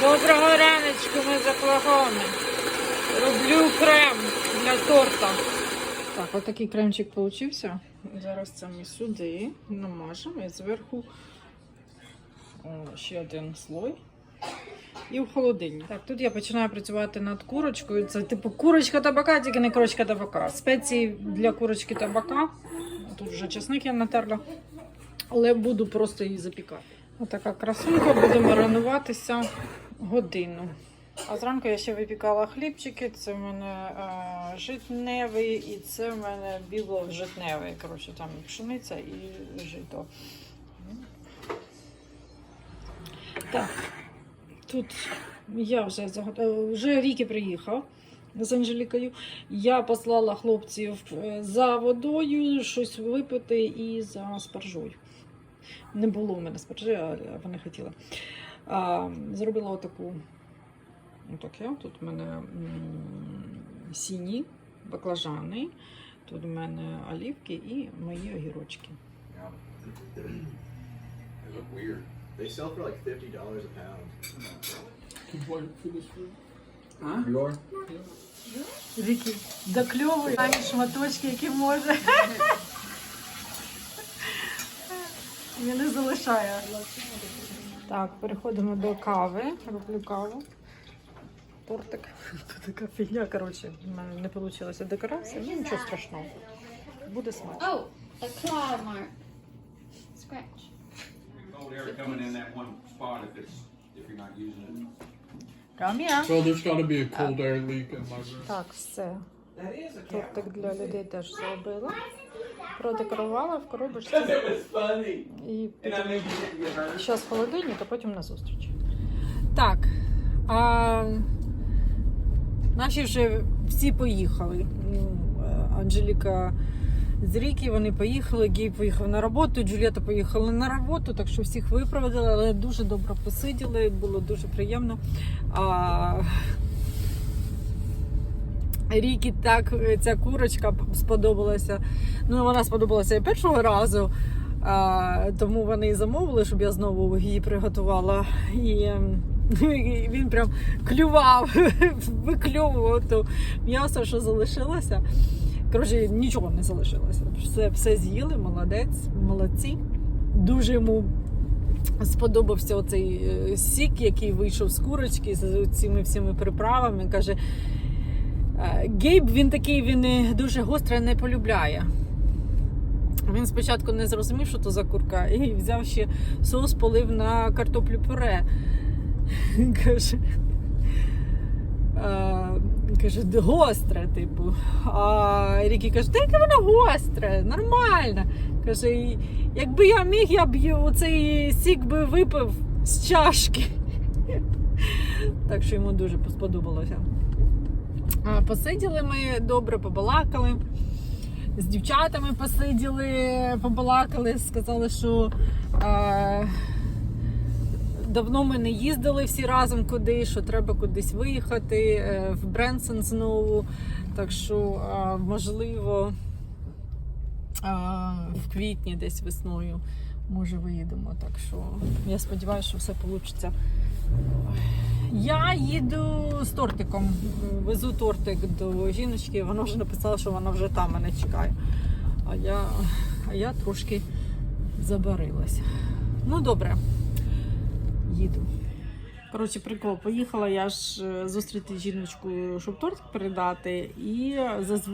Доброго раночку, ми за плагами. Роблю крем для торта. Так, отакий кремчик получився. Зараз це ми сюди намажемо і зверху ще один слой. І в холодильник. Так, тут я починаю працювати над курочкою. Це типу курочка табака, тільки не курочка табака. Спеції для курочки табака. Тут вже чесник я натерла. Але буду просто її запікати. Отака красунка буде маринуватися годину. А зранку я ще випікала хлібчики. Це в мене е, житневий і це в мене біло-житневий. Коротше, там пшениця і жито. Так, тут я вже заготовила. Вже Ріки приїхав з Анжелікою. Я послала хлопців е, за водою, щось випити і за спаржою. Не було в мене спаржи, а вони хотіли. А, зробила отаку. Отак я. Тут в мене м, сіні баклажани, тут в мене олівки і мої огірочки. They sell for like fifty dollars a pound. Вікі докльовує самі шматочки, які може. І не залишає. Так, переходимо до кави. Роблю каву. Тортик. Тут така фігня, коротше, в мене не вийшла декорація. Ну нічого страшного. Буде смачно. Oh, a claw mark. Scratch. cold coming in that one spot if it's, if you're not using it. Кам'я. Well, there's got to be a cold air leak in my room. Так, все. Тортик для людей теж зробила. Продекорувала в коробочці. І зараз в холодильник, а потім на зустріч. Так. А, наші вже всі поїхали. Ну, е, Анжеліка з Ріки, вони поїхали, Гей поїхав на роботу, Джуліета поїхала на роботу, так що всіх виправдали, але дуже добре посиділи, було дуже приємно. А, Рікі так е, ця курочка сподобалася. Ну, вона сподобалася і першого разу. А, тому вони і замовили, щоб я знову її приготувала. І, ем, і він прям клював, виклював то м'ясо, що залишилося. Коротше, нічого не залишилося. Все, все з'їли, молодець, молодці. Дуже йому сподобався оцей е, сік, який вийшов з курочки з цими всіми приправами. Каже, Гейб він такий, він е, дуже гостре не полюбляє. Він спочатку не зрозумів, що то за курка, і взяв ще соус, полив на картоплю пюре. Каже, е, каже, «Д- гостре, типу. А Рікі каже, та яке воно гостре, нормально. Каже, якби я міг, я б й- оцей сік би випив з чашки. Так що йому дуже сподобалося. Посиділи ми добре, побалакали. З дівчатами посиділи, побалакали, сказали, що е, давно ми не їздили всі разом куди, що треба кудись виїхати е, в Бренсон знову. Так що, е, можливо, е, в квітні десь весною може виїдемо. Так що я сподіваюся, що все вийде. Я їду з тортиком. Везу тортик до жіночки. Вона вже написала, що вона вже там мене чекає. А я, а я трошки забарилася. Ну, добре, їду. Коротше, прикол, поїхала я ж е, зустріти жіночку, щоб тортик передати. І зазв...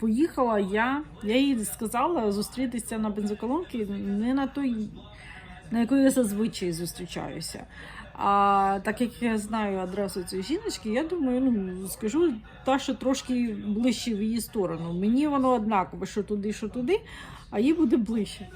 поїхала я. Я їй сказала зустрітися на бензоколонці не на той, на якої я зазвичай зустрічаюся. А так як я знаю адресу цієї жіночки, я думаю, ну скажу та, що трошки ближче в її сторону. Мені воно однаково, що туди, що туди, а їй буде ближче.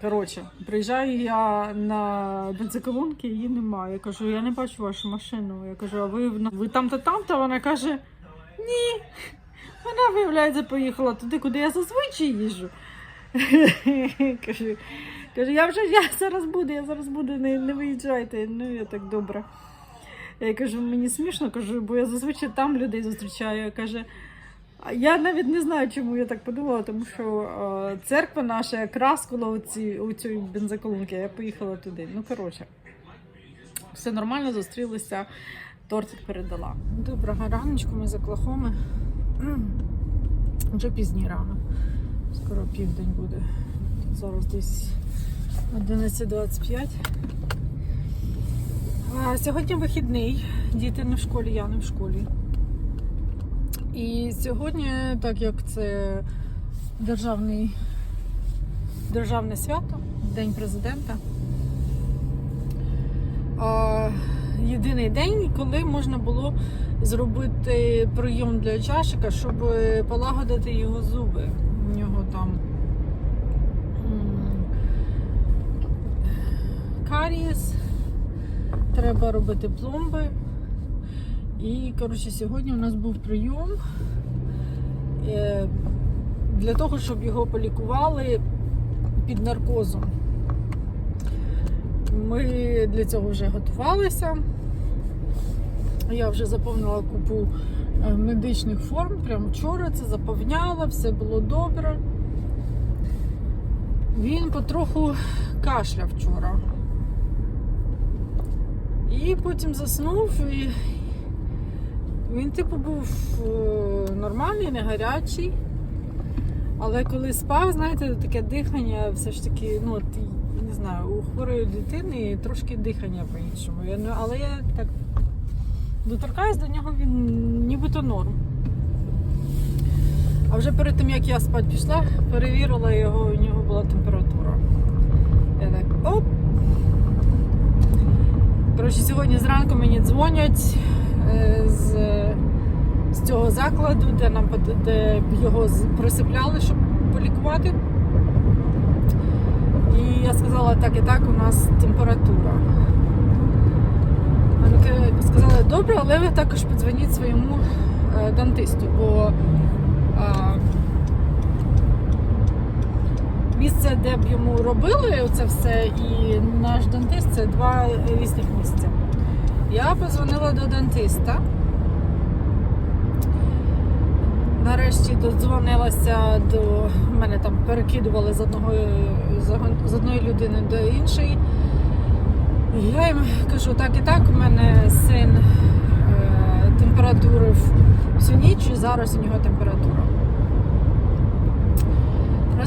Коротше, приїжджаю я на бензоколонки, її немає. Я кажу, я не бачу вашу машину. Я кажу, а ви, ви там-то там-то? Вона каже, ні. Вона, виявляється, поїхала туди, куди я зазвичай їжджу. Кажу, Каже, я вже я зараз буду, я зараз буду, не, не виїжджайте. Ну, я так добре. Я кажу, мені смішно, кажу, бо я зазвичай там людей зустрічаю. Каже, я навіть не знаю, чому я так подумала, тому що е, церква наша якраз коло у цієї бензоколонки, я поїхала туди. Ну, коротше. Все нормально, зустрілися, тортик передала. Доброго раночку, ми з Оклахоми. Вже пізній рано. Скоро південь буде. Зараз десь 11.25. А, Сьогодні вихідний. Діти не в школі, я не в школі. І сьогодні, так як це державний, державне свято, День президента. А, єдиний день, коли можна було зробити прийом для чашика, щоб полагодити його зуби. У нього там карієс, треба робити пломби. І, коротше, сьогодні у нас був прийом е, для того, щоб його полікували під наркозом. Ми для цього вже готувалися. Я вже заповнила купу е, медичних форм. Прямо вчора це заповняла, все було добре. Він потроху кашляв вчора. І потім заснув. І він, типу, був е, нормальний, не гарячий. Але коли спав, знаєте, таке дихання все ж таки, ну от не знаю, у хворої дитини трошки дихання по-іншому. Але я так доторкаюсь до нього, він нібито норм. А вже перед тим, як я спати пішла, перевірила його, у нього була температура. Я так оп. Коротше, сьогодні зранку мені дзвонять е, з, з цього закладу, де нам де його присипляли, щоб полікувати. І я сказала, так і так, у нас температура. Сказали, добре, але ви також подзвоніть своєму е, дантисту, бо місце, де б йому робили це все, і наш дантист це два різних місця. Я позвонила до дантиста. Нарешті додзвонилася до мене там перекидували з одного з одної людини до іншої. Я їм кажу, так і так, у мене син е, температурив всю ніч, і зараз у нього температура.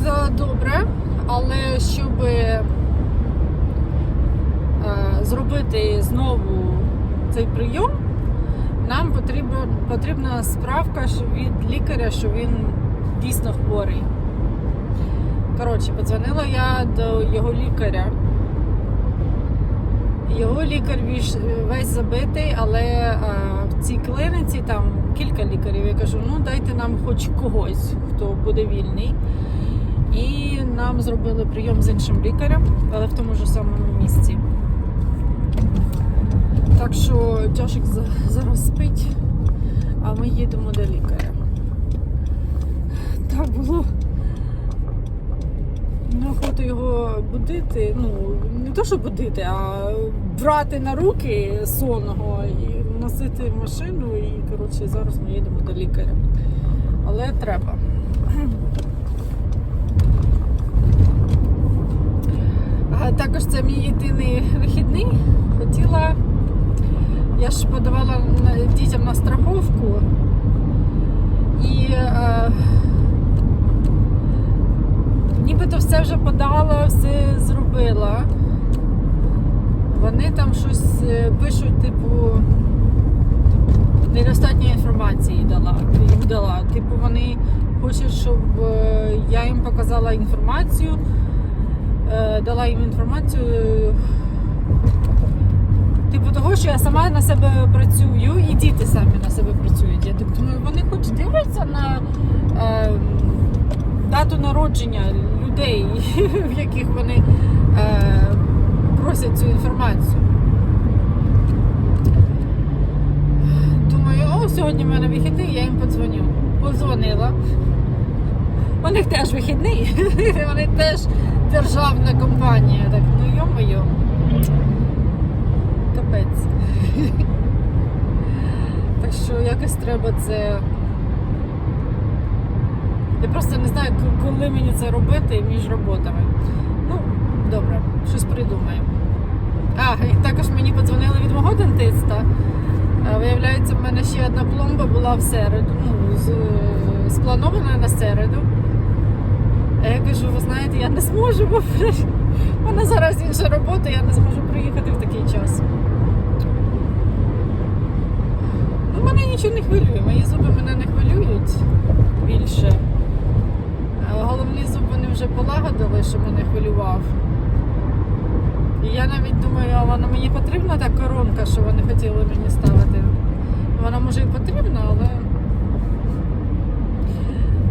Сказала, добре, але щоб е, зробити знову цей прийом, нам потрібна, потрібна справка від лікаря, що він дійсно хворий. Коротше, подзвонила я до його лікаря. Його лікар весь забитий, але е, в цій клиніці там кілька лікарів. Я кажу, ну дайте нам хоч когось, хто буде вільний. І нам зробили прийом з іншим лікарем, але в тому ж самому місці. Так що Джошик зараз спить, а ми їдемо до лікаря. Так було неохоту його будити. Ну, не то, що будити, а брати на руки сонного і носити машину. І коротше, зараз ми їдемо до лікаря. Але треба. А Також це мій єдиний вихідний. Хотіла. Я ж подавала дітям на страховку. І е, нібито все вже подала, все зробила. Вони там щось е, пишуть, типу, недостатньо інформації дала, їм дала. Типу, вони хочуть, щоб е, я їм показала інформацію, дала їм інформацію. Типу того, що я сама на себе працюю, і діти самі на себе працюють. Я так думаю, вони хоч дивляться на е, дату народження людей, в яких вони е, просять цю інформацію. Думаю, о, сьогодні в мене вихідний, я їм подзвоню. Подзвонила. У них теж вихідний, вони теж державна компанія. Так, ну йо-моє. Капець. Так що якось треба це. Я просто не знаю, коли мені це робити між роботами. Ну, добре, щось придумаємо. А, і також мені подзвонили від мого дентиста. Виявляється, в мене ще одна пломба була в середу, ну, е, спланована на середу. А я кажу, ви знаєте, я не зможу, бо в зараз інша робота, я не зможу приїхати в такий час. Ну, мене нічого не хвилює, мої зуби мене не хвилюють більше. Е, Головний зуб вони вже полагодили, що мене хвилював. І я навіть думаю, а вона мені потрібна та коронка, що вони хотіли мені ставити. Вона може і потрібна, але.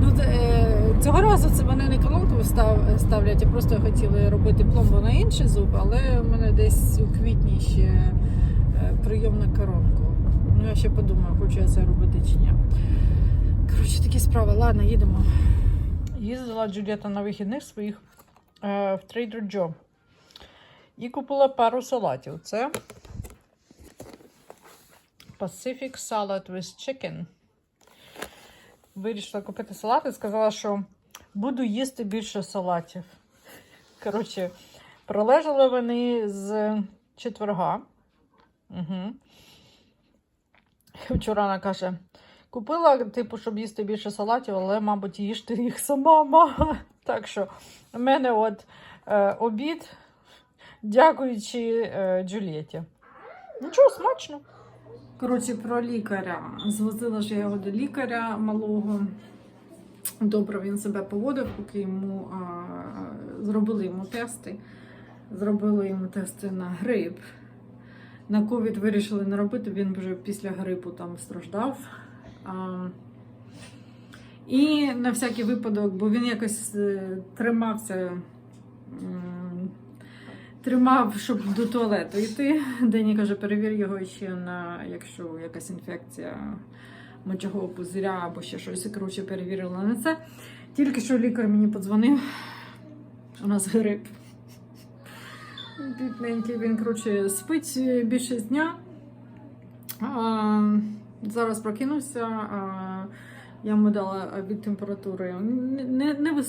Ну, т- е, цього разу це мене не колонку став, ставлять, а просто хотіли робити пломбу на інший зуб, але в мене десь у квітні ще е, прийом на коронку. Ну, я ще подумаю, хочу я це робити чи ні. Коротше, такі справи. Ладно, їдемо. Їздила Джуліета на вихідних своїх е, в Trader Joe. І купила пару салатів. Це Pacific Salad with Chicken. Вирішила купити салат і сказала, що буду їсти більше салатів. Коротше, пролежали вони з четверга. Угу. Вчора вона каже: купила, типу, щоб їсти більше салатів, але, мабуть, їжте їх сама мама. Так що в мене от е, обід, дякуючи е, Джулієті. Нічого, смачно. Коротше, про лікаря. Звозила ж я його до лікаря малого. Добре, він себе поводив, поки йому а, зробили йому тести. Зробили йому тести на грип. На ковід вирішили не робити, він вже після грипу там страждав. А, і на всякий випадок, бо він якось е, тримався, тримав, щоб до туалету йти. Дені каже, перевір його ще на якщо якась інфекція мочового пузиря або ще щось. Коротше, перевірила на це. Тільки що лікар мені подзвонив. У нас грип. Бідненький, він, коротше, спить більшість дня. А, зараз прокинувся. А, я йому дала від температури не, не, не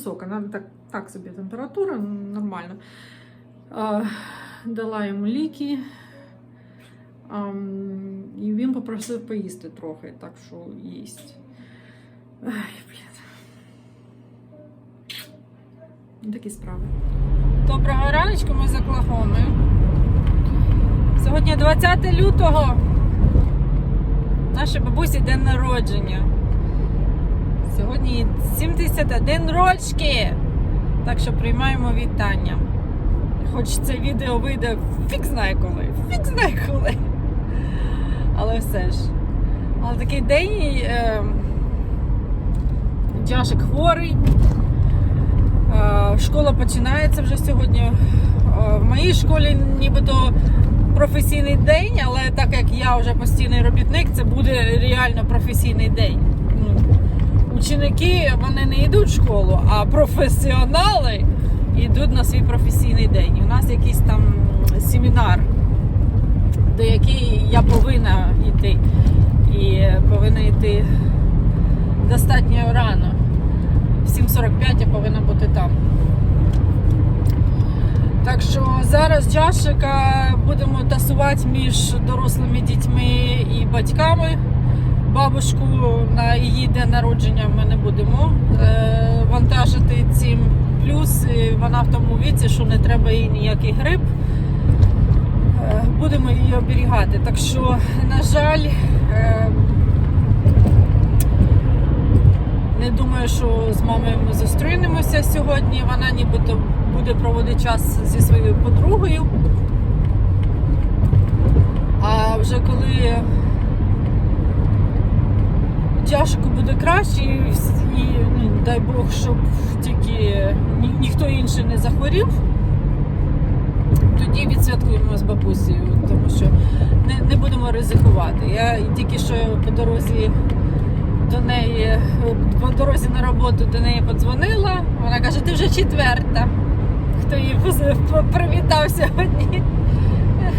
так, так собі температура, нормально. Дала йому ліки. І він попросив поїсти трохи, так що їсть. Такі справи. Доброго раночку, ми з Оклахоми. Сьогодні 20 лютого. Нашій бабусі день народження. Сьогодні 71 рочки. Так що приймаємо вітання. Хоч це відео вийде фік знає коли. Фік знає коли. Але все ж. Але такий день е, Джашик хворий. Е, Школа починається вже сьогодні. Е, В моїй школі нібито професійний день, але так як я вже постійний робітник, це буде реально професійний день. Ну, Ученики вони не йдуть в школу, а професіонали йдуть на свій професійний день. І У нас якийсь там семінар, до який я повинна йти. І повинна йти достатньо рано. В 7.45 я повинна бути там. Так що зараз Джашика будемо тасувати між дорослими дітьми і батьками. Бабушку на її день народження ми не будемо е, вантажити цим. Плюс е, вона в тому віці, що не треба їй ніякий гриб. Е, будемо її оберігати. Так що, на жаль, е, не думаю, що з мамою ми зустрінемося сьогодні. Вона нібито буде проводити час зі своєю подругою. А вже коли Джашику буде краще, і, і ну, дай Бог, щоб тільки ні, ніхто інший не захворів, тоді відсвяткуємо з бабусею, тому що не, не будемо ризикувати. Я тільки що по дорозі до неї, по дорозі на роботу до неї подзвонила. Вона каже, ти вже четверта. Хто її привітав сьогодні.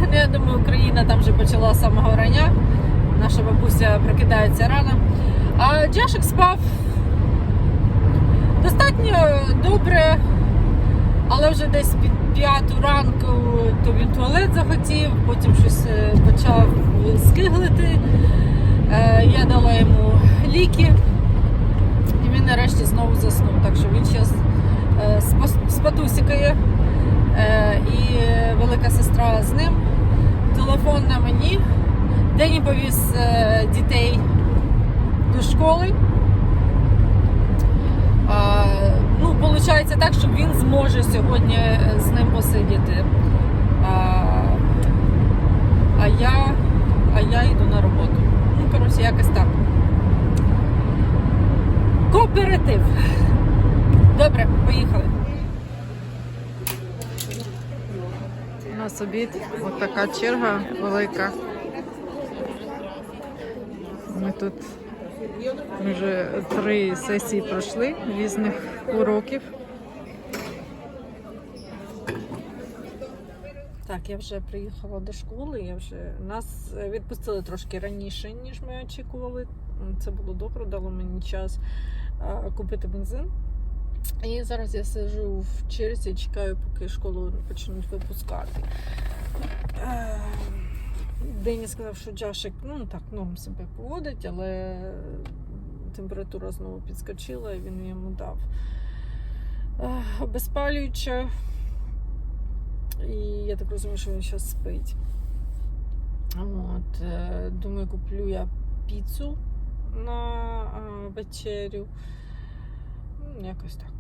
Ну, Я думаю, Україна там вже почала з самого рання. Наша бабуся прокидається рано. А Джашик спав достатньо добре, але вже десь під п'яту ранку, то він туалет захотів, потім щось е, почав скиглити. Е, Я дала йому ліки, і він нарешті знову заснув. Так що він зараз спатусікає. Е, І велика сестра з ним. Телефон на мені. Дені повіз дітей до школи. А, ну, виходить так, що він зможе сьогодні е, з ним посидіти. А, а я, а я йду на роботу. Ну, коротше, якось так. Кооператив. Добре, поїхали. У нас обід. Ось така черга велика. Ми тут вже три сесії пройшли різних уроків. Так, я вже приїхала до школи. Я вже нас відпустили трошки раніше, ніж ми очікували. Це було добре, дало мені час купити бензин. І зараз я сиджу в черзі, чекаю, поки школу почнуть випускати. Дені сказав, що Джашик ну так норм себе поводить, але температура знову підскочила, і він йому дав е, обезпалююче. І я так розумію, що він зараз спить. От, е, думаю, куплю я піцу на е, вечерю. Ну, Якось так.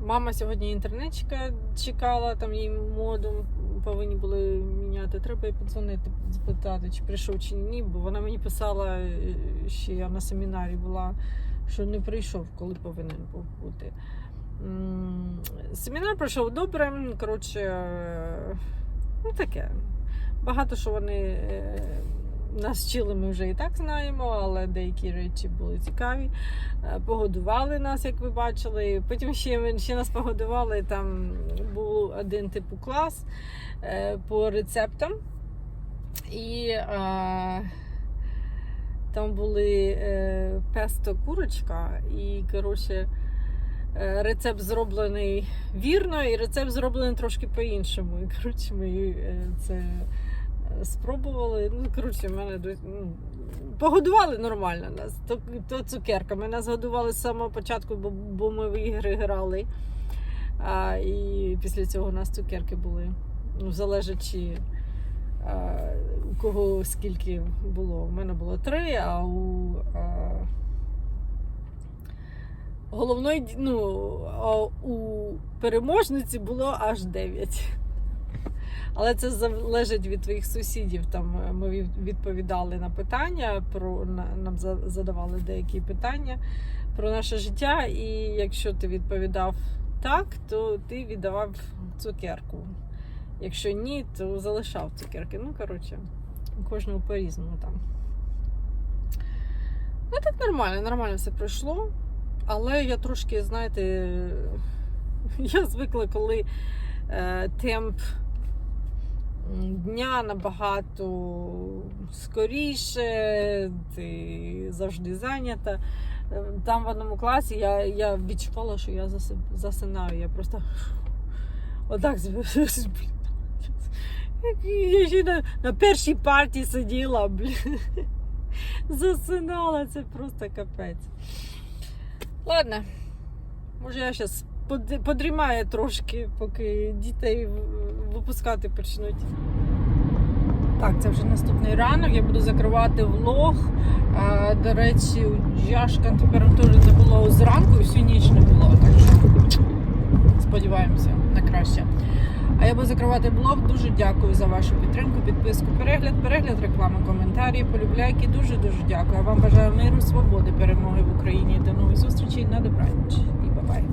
Мама сьогодні інтернетчика чекала, там їй моду повинні були міняти. Треба їй подзвонити, запитати, чи прийшов чи ні, бо вона мені писала, е, ще я на семінарі була, що не прийшов, коли повинен був бути. Семінар пройшов добре. Коротше, е, ну таке. Багато що вони е, нас вчили, ми вже і так знаємо, але деякі речі були цікаві. Е, Погодували нас, як ви бачили. Потім ще, ще нас погодували. Там був один типу клас е, по рецептам. І е, там були песто курочка, і коротше. Рецепт зроблений вірно, і рецепт зроблений трошки по-іншому. І коротше, ми це спробували. Ну, коротше, мене ну, погодували нормально нас. То, то цукерками. Нас годували з самого початку, бо, бо ми в ігри грали. А, і після цього у нас цукерки були. Ну, залежачи, а, у кого скільки було. У мене було три, а у. А, Головної, ну, у переможниці було аж 9. Але це залежить від твоїх сусідів. Там е, ми відповідали на питання, про нам задавали деякі питання про наше життя. І якщо ти відповідав так, то ти віддавав цукерку. Якщо ні, то залишав цукерки. Ну, коротше, кожного по-різному там. Ну так нормально, нормально все пройшло. Але я трошки, знаєте, я звикла, коли е, темп дня набагато скоріше, ти завжди зайнята. Е, Там в одному класі я, я відчувала, що я засинаю. Я просто отак я ще на, на першій парті сиділа, блін. Засинала, це просто капець. Ладно, може я зараз подрімаю трошки, поки дітей випускати почнуть. Так, це вже наступний ранок. Я буду закривати влог. А, до речі, Джашка температури не було зранку, всю ніч не було. Так що сподіваємося на краще. А я буду закривати блог. Дуже дякую за вашу підтримку, підписку, перегляд, перегляд, реклами, коментарі, полюбляйки. Дуже дуже дякую. А вам бажаю миру, свободи, перемоги в Україні. До нових зустрічей на добраніч і бабай.